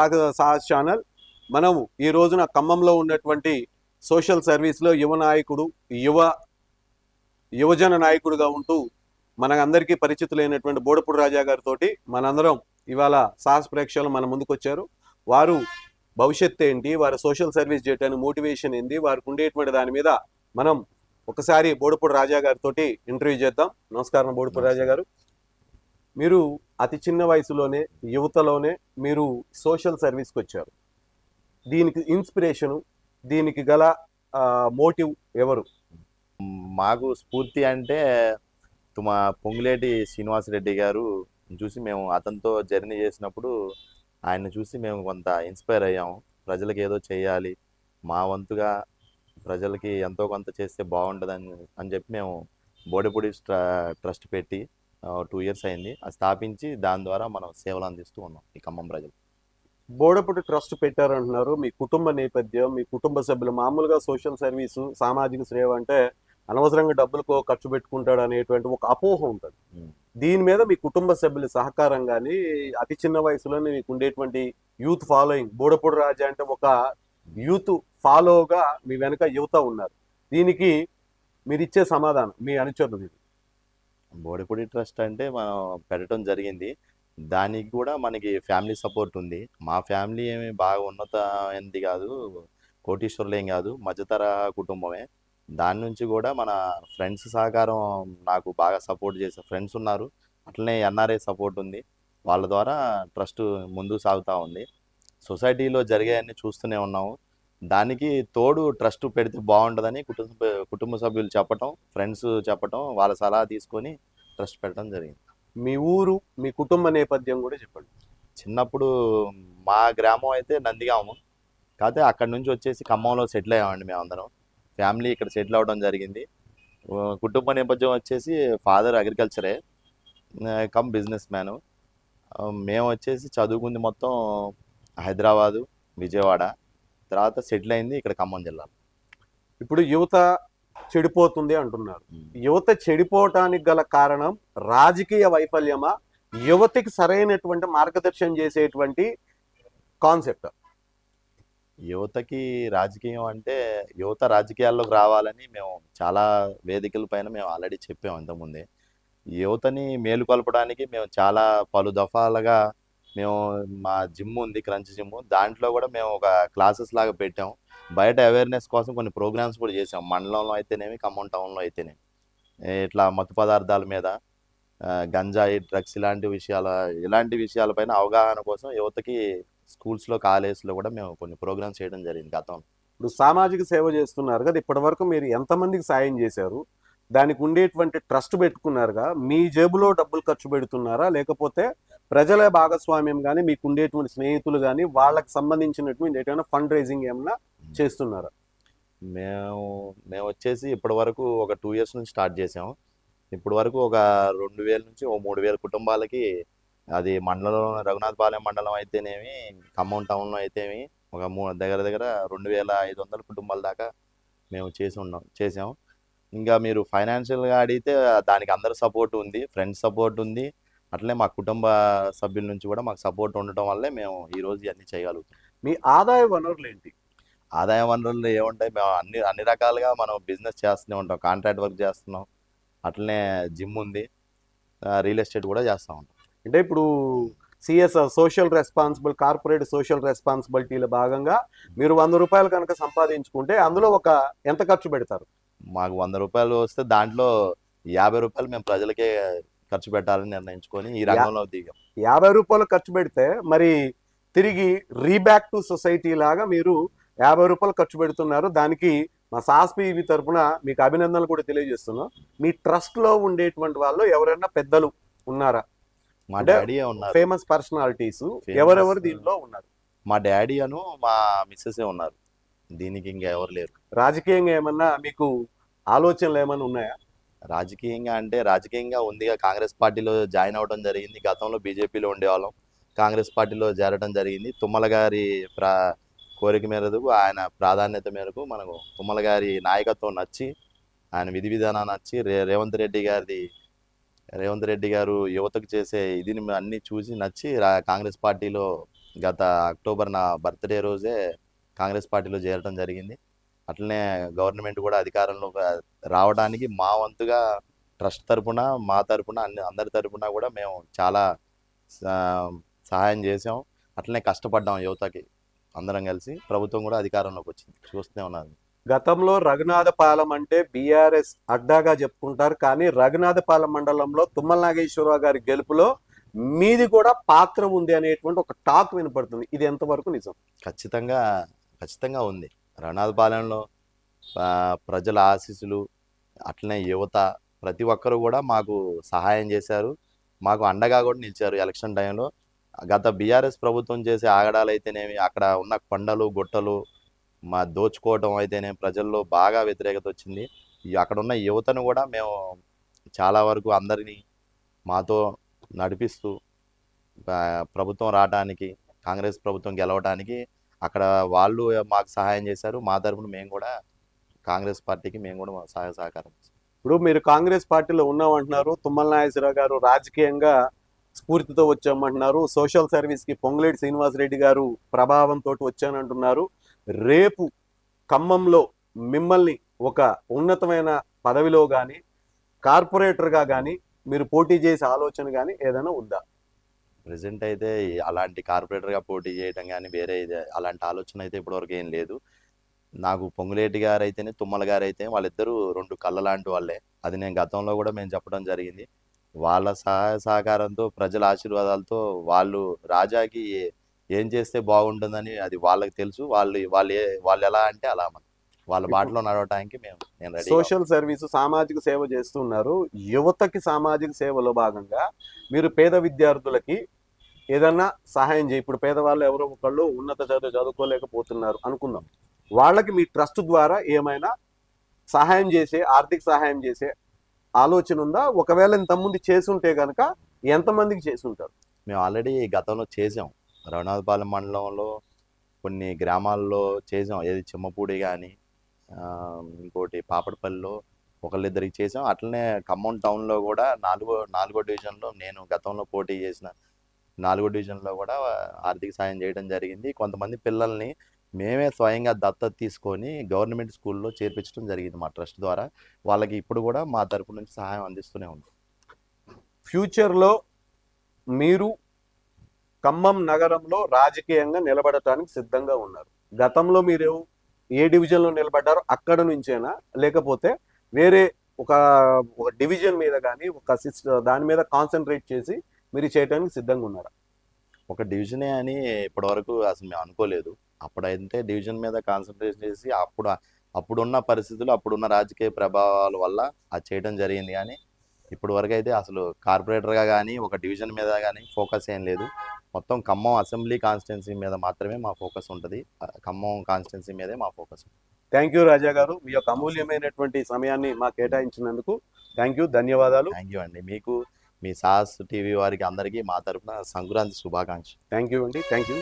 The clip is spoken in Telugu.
సాహస్ ఛానల్. మనము ఈ రోజున ఖమ్మంలో ఉన్నటువంటి సోషల్ సర్వీస్లో యువ నాయకుడు యువ యువజన నాయకుడుగా ఉంటూ మనందరికీ పరిచితులైనటువంటి బోడపూడి రాజా గారితో మనందరం ఇవాళ సాహస్ ప్రేక్షకులు మన ముందుకు వచ్చారు వారు భవిష్యత్తు ఏంటి వారు సోషల్ సర్వీస్ చేయడానికి మోటివేషన్ ఏంటి వారికి ఉండేటువంటి దాని మీద మనం ఒకసారి బోడపూడి రాజా గారితో ఇంటర్వ్యూ చేద్దాం. నమస్కారం బోడపూడి రాజా గారు. మీరు అతి చిన్న వయసులోనే యువతలోనే మీరు సోషల్ సర్వీస్కి వచ్చారు. దీనికి ఇన్స్పిరేషను దీనికి గల మోటివ్ ఎవరు? మాకు స్ఫూర్తి అంటే మా పొంగులేటి శ్రీనివాసరెడ్డి గారు చూసి మేము అతనితో జర్నీ చేసినప్పుడు ఆయన చూసి మేము కొంత ఇన్స్పైర్ అయ్యాము. ప్రజలకు ఏదో చేయాలి మా వంతుగా ప్రజలకి ఎంతో కొంత చేస్తే బాగుంటుందని అని చెప్పి మేము బోడిపూడి ట్రస్ట్ పెట్టి టూ ఇయర్స్ అయింది. అది స్థాపించి దాని ద్వారా మనం సేవలు అందిస్తూ ఉన్నాం ఈ ఖమ్మం ప్రజలు. బోడపుటి ట్రస్ట్ పెట్టారంటున్నారు. మీ కుటుంబ నేపథ్యం మీ కుటుంబ సభ్యులు మామూలుగా సోషల్ సర్వీసు సామాజిక సేవ అంటే అనవసరంగా డబ్బులకు ఖర్చు పెట్టుకుంటాడు అనేటువంటి ఒక అపోహ ఉంటుంది. దీని మీద మీ కుటుంబ సభ్యుల సహకారం కానీ అతి చిన్న వయసులోనే మీకు ఉండేటువంటి యూత్ ఫాలోయింగ్ బోడపూడి రాజా అంటే ఒక యూత్ ఫాలోగా మీ వెనుక యువత ఉన్నారు. దీనికి మీరు ఇచ్చే సమాధానం మీ అనుచరులు బోడిపూడి ట్రస్ట్ అంటే మనం పెట్టడం జరిగింది. దానికి కూడా మనకి ఫ్యామిలీ సపోర్ట్ ఉంది. మా ఫ్యామిలీ ఏమి బాగా ఉన్నతమైనది కాదు కోటీశ్వరులు ఏం కాదు మధ్యతరహా కుటుంబమే. దాని నుంచి కూడా మన ఫ్రెండ్స్ సహకారం నాకు బాగా సపోర్ట్ చేసే ఫ్రెండ్స్ ఉన్నారు. అట్లనే ఎన్ఆర్ఐ సపోర్ట్ ఉంది. వాళ్ళ ద్వారా ట్రస్ట్ ముందు సాగుతూ ఉంది. సొసైటీలో జరిగాయన్నీ చూస్తూనే ఉన్నాము. దానికి తోడు ట్రస్ట్ పెడితే బాగుంటుందని కుటుంబ కుటుంబ సభ్యులు చెప్పటం ఫ్రెండ్స్ చెప్పటం వాళ్ళ సలహా తీసుకొని ట్రస్ట్ పెట్టడం జరిగింది. మీ ఊరు మీ కుటుంబ నేపథ్యం కూడా చెప్పండి. చిన్నప్పుడు మా గ్రామం అయితే నందిగాము. కాకపోతే అక్కడ నుంచి వచ్చేసి ఖమ్మంలో సెటిల్ అయ్యామండి మేమందరం. ఫ్యామిలీ ఇక్కడ సెటిల్ అవ్వడం జరిగింది. కుటుంబ నేపథ్యం వచ్చేసి ఫాదర్ అగ్రికల్చరే. Cum businessman. మేము వచ్చేసి చదువుకుంది మొత్తం హైదరాబాదు విజయవాడ. తర్వాత సెటిల్ అయింది ఇక్కడ ఖమ్మం జిల్లా. ఇప్పుడు యువత చెడిపోతుంది అంటున్నారు. యువత చెడిపోవటానికి గల కారణం రాజకీయ వైఫల్యమా? యువతకి సరైనటువంటి మార్గదర్శనం చేసేటువంటి కాన్సెప్ట్. యువతకి రాజకీయం అంటే యువత రాజకీయాల్లోకి రావాలని మేము చాలా వేదికల పైన మేము ఆల్రెడీ చెప్పాము ఇంతకుముందే. యువతని మేలుకొల్పడానికి మేము చాలా పలు దఫాలుగా మేము మా జిమ్ ఉంది క్రంచ్ జిమ్ దాంట్లో కూడా మేము ఒక క్లాసెస్ లాగా పెట్టాం. బయట అవేర్నెస్ కోసం కొన్ని ప్రోగ్రామ్స్ కూడా చేసాం. మండలంలో అయితేనేమి ఖమ్మం టౌన్లో అయితేనేమి. ఇట్లా మత్తు పదార్థాల మీద గంజాయి డ్రగ్స్ ఇలాంటి విషయాల ఇలాంటి విషయాలపైన అవగాహన కోసం యువతకి స్కూల్స్లో కాలేజ్లో కూడా మేము కొన్ని ప్రోగ్రామ్స్ చేయడం జరిగింది గతంలో. ఇప్పుడు సామాజిక సేవ చేస్తున్నారు కదా ఇప్పటివరకు మీరు ఎంతమందికి సాయం చేశారు? దానికి ఉండేటువంటి ట్రస్ట్ పెట్టుకున్నారుగా? మీ జేబులో డబ్బులు ఖర్చు పెడుతున్నారా? లేకపోతే ప్రజల భాగస్వామ్యం కానీ మీకు ఉండేటువంటి స్నేహితులు కానీ వాళ్ళకి సంబంధించినటువంటి ఏదైనా ఫండ్ రైజింగ్ ఏమైనా చేస్తున్నారా? మేము మేము వచ్చేసి ఇప్పటి వరకు ఒక టూ ఇయర్స్ నుంచి స్టార్ట్ చేసాం ఇప్పటి వరకు ఒక రెండు వేల నుంచి ఓ మూడు వేల కుటుంబాలకి అది మండలం రఘునాథపాలెం మండలం అయితేనేమి ఖమ్మం టౌన్లో అయితేమి ఒక మూ దగ్గర దగ్గర రెండు వేల ఐదు వందల కుటుంబాల దాకా మేము చేసి ఉన్నాం చేసాం ఇంకా మీరు ఫైనాన్షియల్గా అడిగితే దానికి అందరి సపోర్ట్ ఉంది ఫ్రెండ్స్ సపోర్ట్ ఉంది. అట్లనే మా కుటుంబ సభ్యుల నుంచి కూడా మాకు సపోర్ట్ ఉండటం వల్లే మేము ఈ రోజు ఇవన్నీ చేయగలుగుతాం. మీ ఆదాయ వనరులు ఏంటి ఆదాయ వనరులు ఏముంటాయి? మేము అన్ని అన్ని రకాలుగా మనం బిజినెస్ చేస్తూనే ఉంటాం. కాంట్రాక్ట్ వర్క్ చేస్తున్నాం. అట్లనే జిమ్ ఉంది. రియల్ ఎస్టేట్ కూడా చేస్తూ ఉంటాం. అంటే ఇప్పుడు CSR social responsible corporate social రెస్పాన్సిబిలిటీల భాగంగా మీరు వంద రూపాయలు కనుక సంపాదించుకుంటే అందులో ఒక ఎంత ఖర్చు పెడతారు? మాకు వంద రూపాయలు వస్తే దాంట్లో యాభై రూపాయలు మేము ప్రజలకే ఖర్చు పెట్టాలని నిర్ణయించుకొని ఈ రంగంలో దిగాం. యాభై రూపాయలు ఖర్చు పెడితే మరి తిరిగి రీబ్యాక్ టు సొసైటీ లాగా మీరు యాభై రూపాయలు ఖర్చు పెడుతున్నారు. దానికి మా సాస్పీవి తరపున మీకు అభినందనలు కూడా తెలియజేస్తున్నాం. మీ ట్రస్ట్లో ఉండేటువంటి వాళ్ళు ఎవరైనా పెద్దలు ఉన్నారా? మా డాడీ ఉన్నారు. ఫేమస్ పర్సనాలిటీస్ ఎవరెవరు దీనిలో ఉన్నారు? మా డాడీ అను మా మిస్సెస్ ఉన్నారు. దీనికి ఇంకా ఎవరు లేరు. రాజకీయంగా ఏమన్నా మీకు ఆలోచనలు ఏమైనా ఉన్నాయా? రాజకీయంగా అంటే రాజకీయంగా ఉందిగా. కాంగ్రెస్ పార్టీలో జాయిన్ అవ్వడం జరిగింది. గతంలో బీజేపీలో ఉండేవాళ్ళం. కాంగ్రెస్ పార్టీలో చేరడం జరిగింది. తుమ్మల గారి ప్రా కోరిక మేరకు ఆయన ప్రాధాన్యత మేరకు మనకు తుమ్మల గారి నాయకత్వం నచ్చి ఆయన విధి విధానాన్ని నచ్చి రే రేవంత్ రెడ్డి గారిది రేవంత్ రెడ్డి గారు యువతకు చేసే ఇదిని అన్ని చూసి నచ్చి రా- కాంగ్రెస్ పార్టీలో గత అక్టోబర్ నా బర్త్డే రోజే కాంగ్రెస్ పార్టీలో చేరడం జరిగింది. అట్లనే గవర్నమెంట్ కూడా అధికారంలో రావడానికి మా వంతుగా ట్రస్ట్ తరపున మా తరపున అన్ని అందరి తరపున కూడా మేము చాలా సహాయం చేసాం అట్లనే కష్టపడ్డాం యువతకి. అందరం కలిసి ప్రభుత్వం కూడా అధికారంలోకి వచ్చింది. చూస్తూనే ఉన్నారు గతంలో రఘునాథపాలెం అంటే బీఆర్ఎస్ అడ్డాగా చెప్పుకుంటారు. కానీ రఘునాథపాలెం మండలంలో తుమ్మల నాగేశ్వరరావు గారి గెలుపులో మీది కూడా పాత్ర ఉంది అనేటువంటి ఒక టాక్ వినపడుతుంది. ఇది ఎంతవరకు నిజం? ఖచ్చితంగా ఖచ్చితంగా ఉంది. రణాలపాలెంలో ప్రజల ఆశీస్సులు అట్లనే యువత ప్రతి ఒక్కరు కూడా మాకు సహాయం చేశారు. మాకు అండగా కూడా నిలిచారు ఎలక్షన్ టైంలో. గత బీఆర్ఎస్ ప్రభుత్వం చేసే ఆగడాలు అయితేనేమి అక్కడ ఉన్న కొండలు గుట్టలు మా దోచుకోవటం అయితేనే ప్రజల్లో బాగా వ్యతిరేకత వచ్చింది. అక్కడ ఉన్న యువతను కూడా మేము చాలా వరకు అందరినీ మాతో నడిపిస్తూ ప్రభుత్వం రావడానికి కాంగ్రెస్ ప్రభుత్వం గెలవడానికి అక్కడ వాళ్ళు మాకు సహాయం చేశారు. మా తరఫున మేము కూడా కాంగ్రెస్ పార్టీకి మేము కూడా సహాయ సహకారం ఇప్పుడు మీరు కాంగ్రెస్ పార్టీలో ఉన్నామంటున్నారు. తుమ్మల నాగేశ్వరరావు గారు రాజకీయంగా స్ఫూర్తితో వచ్చామంటున్నారు. సోషల్ సర్వీస్కి పొంగులేటి శ్రీనివాసరెడ్డి గారు ప్రభావంతో వచ్చానంటున్నారు. రేపు ఖమ్మంలో మిమ్మల్ని ఒక ఉన్నతమైన పదవిలో కానీ కార్పొరేటర్గా కానీ మీరు పోటీ చేసే ఆలోచన కానీ ఏదైనా ఉందా? ప్రజెంట్ అయితే అలాంటి కార్పొరేటర్గా పోటీ చేయడం కానీ వేరే ఇది- అలాంటి ఆలోచన అయితే ఇప్పటివరకు ఏం లేదు. నాకు పొంగులేటి గారు అయితేనే తుమ్మల గారు అయితే వాళ్ళిద్దరూ రెండు కళ్ళ లాంటి వాళ్ళే. అది నేను గతంలో కూడా మేము చెప్పడం జరిగింది. వాళ్ళ సహాయ సహకారంతో ప్రజల ఆశీర్వాదాలతో వాళ్ళు రాజాకి ఏ- చేస్తే బాగుంటుందని అది వాళ్ళకి తెలుసు. వాళ్ళు వాళ్ళు వాళ్ళు ఎలా అంటే అలా మన వాళ్ళ బాటలో నడవటానికి మేము నేను సోషల్ సర్వీస్ సామాజిక సేవ చేస్తున్నారు యువతకి సామాజిక సేవలో భాగంగా మీరు పేద విద్యార్థులకి ఏదన్నా సహాయం చేయి. ఇప్పుడు పేదవాళ్ళు ఎవరో ఒకళ్ళు ఉన్నత చదువు చదువుకోలేకపోతున్నారు అనుకుందాం. వాళ్ళకి మీ ట్రస్ట్ ద్వారా ఏమైనా సహాయం చేసే ఆర్థిక సహాయం చేసే ఆలోచన ఉందా? ఒకవేళ ఇంతకుముందు చేసుంటే కనుక ఎంతమందికి చేసి ఉంటారు మేము ఆల్రెడీ గతంలో చేసాం. రఘునాథపాలెం మండలంలో కొన్ని గ్రామాల్లో చేసాం. ఏది చిమ్మపూడి కానీ ఇంకోటి పాపడపల్లిలో ఒకళ్ళిద్దరికి చేసాం. అట్లనే ఖమ్మం టౌన్లో కూడా నాలుగో నాలుగో డివిజన్లో నేను గతంలో పోటీ చేసిన నాలుగో డివిజన్లో కూడా ఆర్థిక సాయం చేయడం జరిగింది. కొంతమంది పిల్లల్ని మేమే స్వయంగా దత్తత తీసుకొని గవర్నమెంట్ స్కూల్లో చేర్పించడం జరిగింది మా ట్రస్ట్ ద్వారా. వాళ్ళకి ఇప్పుడు కూడా మా తరపు నుంచి సహాయం అందిస్తూనే ఉంది. ఫ్యూచర్లో మీరు ఖమ్మం నగరంలో రాజకీయంగా నిలబడటానికి సిద్ధంగా ఉన్నారు. గతంలో మీరు ఏ డివిజన్లో నిలబడ్డారో అక్కడ నుంచేనా? లేకపోతే వేరే ఒక ఒక డివిజన్ మీద కానీ ఒక సిస్- దాని మీద కాన్సన్ట్రేట్ చేసి మీరు చేయడానికి సిద్ధంగా ఉన్నారా? ఒక డివిజనే అని ఇప్పటివరకు అసలు మేము అనుకోలేదు. అప్పుడైతే డివిజన్ మీద కాన్సన్ట్రేట్ చేసి అప్పుడు అప్పుడున్న పరిస్థితులు అప్పుడున్న రాజకీయ ప్రభావాల వల్ల అది చేయడం జరిగింది కానీ ఇప్పుడు వరకు అయితే అసలు కార్పొరేటర్గా కానీ ఒక డివిజన్ మీద కానీ ఫోకస్ ఏం లేదు. మొత్తం ఖమ్మం అసెంబ్లీ కాన్స్టిట్యున్సీ మీద మాత్రమే మా ఫోకస్ ఉంటుంది. ఖమ్మం కాన్స్టిట్యున్సీ మీదే మా ఫోకస్ థ్యాంక్ యూ రాజా గారు. మీ యొక్క అమూల్యమైనటువంటి సమయాన్ని మాకు కేటాయించినందుకు థ్యాంక్ యూ ధన్యవాదాలు. థ్యాంక్ యూ అండి. మీకు మీ సాస్ టీవీ వారికి అందరికీ మా తరపున సంక్రాంతి శుభాకాంక్షలు. థ్యాంక్ యూ అండి. Thank you